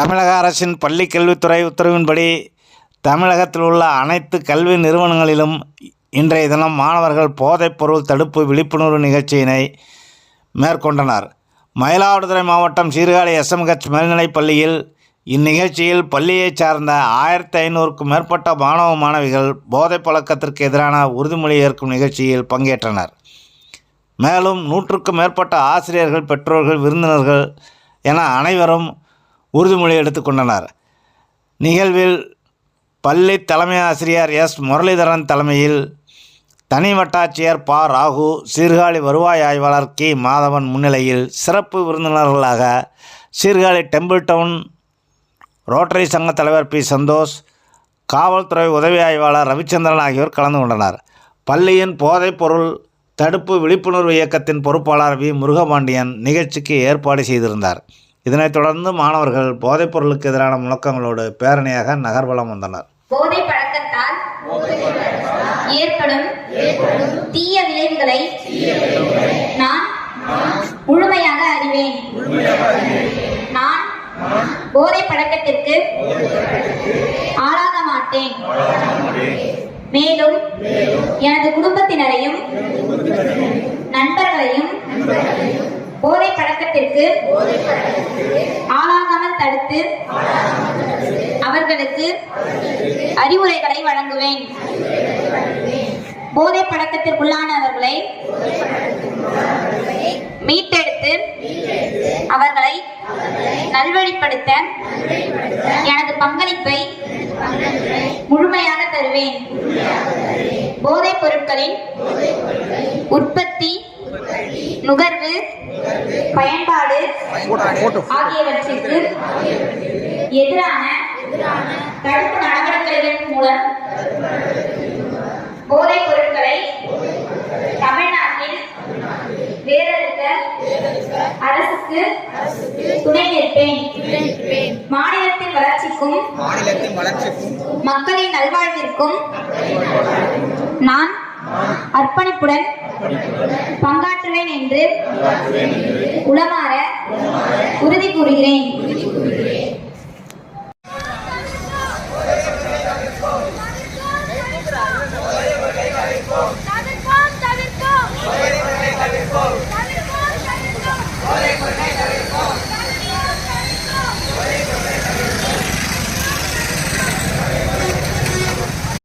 தமிழக அரசின் பள்ளி கல்வித்துறை உத்தரவின்படி தமிழகத்தில் உள்ள அனைத்து கல்வி நிறுவனங்களிலும் இன்றைய தினம் மாணவர்கள் போதைப்பொருள் தடுப்பு விழிப்புணர்வு நிகழ்ச்சியினை மேற்கொண்டனர். மயிலாடுதுறை மாவட்டம் சீர்காழி எஸ்எம்ஹெச் மேல்நிலைப் பள்ளியில் இந்நிகழ்ச்சியில் பள்ளியைச் சார்ந்த ஆயிரத்தி ஐநூறுக்கும் மேற்பட்ட மாணவ மாணவிகள் போதைப் பழக்கத்திற்கு எதிரான உறுதிமொழி ஏற்கும் நிகழ்ச்சியில் பங்கேற்றனர். மேலும் நூற்றுக்கும் மேற்பட்ட ஆசிரியர்கள் பெற்றோர்கள் விருந்தினர்கள் என அனைவரும் உறுதிமொழி எடுத்துக்கொண்டனர் நிகழ்வில் பள்ளி தலைமை ஆசிரியர் எஸ். முரளிதரன் தலைமையில் தனி வட்டாட்சியர் ப. ராகு சீர்காழி வருவாய் ஆய்வாளர் கி. மாதவன் முன்னிலையில் சிறப்பு விருந்தினர்களாக சீர்காழி டெம்பிள் டவுன் ரோட்டரி சங்க தலைவர் பி. சந்தோஷ் காவல்துறை உதவி ஆய்வாளர் ரவிச்சந்திரன் ஆகியோர் கலந்து கொண்டனர். பள்ளியின் போதைப்பொருள் தடுப்பு விழிப்புணர்வு இயக்கத்தின் பொறுப்பாளர் வி. முருகபாண்டியன் நிகழ்ச்சிக்கு ஏற்பாடு செய்திருந்தார். இதனைத் தொடர்ந்து மாணவர்கள் போதைப்பொருளுக்கு எதிரான முழக்கங்களோடு பேரணியாக நகர்வலம் வந்தனர். போதை பழக்கத்தால் ஏற்படும் தீய விளைவுகளை நான் முழுமையாக அறிவேன். நான் போதை பழக்கத்திற்கு ஆளாக மாட்டேன். மேலும் எனது குடும்பத்தினரையும் நண்பர்களையும் பழக்கத்திற்கு ஆளாகாமல் தடுத்து அவர்களுக்கு அறிவுரைகளை வழங்குவேன். போதை பழக்கத்திற்குள்ளானவர்களை மீட்டெடுத்து அவர்களை நல்வழிப்படுத்த எனது பங்களிப்பை முழுமையாக தருவேன். போதைப் பொருட்களின் உற்பத்தி நுகர்வு பயன்பாடு ஆகியவற்றிற்கு எதிரான தடுப்பு நடவடிக்கைகள் மூலம் போதைப் பொருட்களை தமிழ்நாட்டில் வேறறுக்க அரசுக்கு துணை நிற்பேன். மாநிலத்தின் வளர்ச்சிக்கும் மாநிலத்தின் வளர்ச்சிக்கும் மக்களின் நல்வாழ்விற்கும் நான் அர்ப்பணிப்புடன் பங்காற்றுவேன் என்று உளமாற உறுதி கூறுகிறேன். தவிர்ப்போம் தவிர்ப்போம்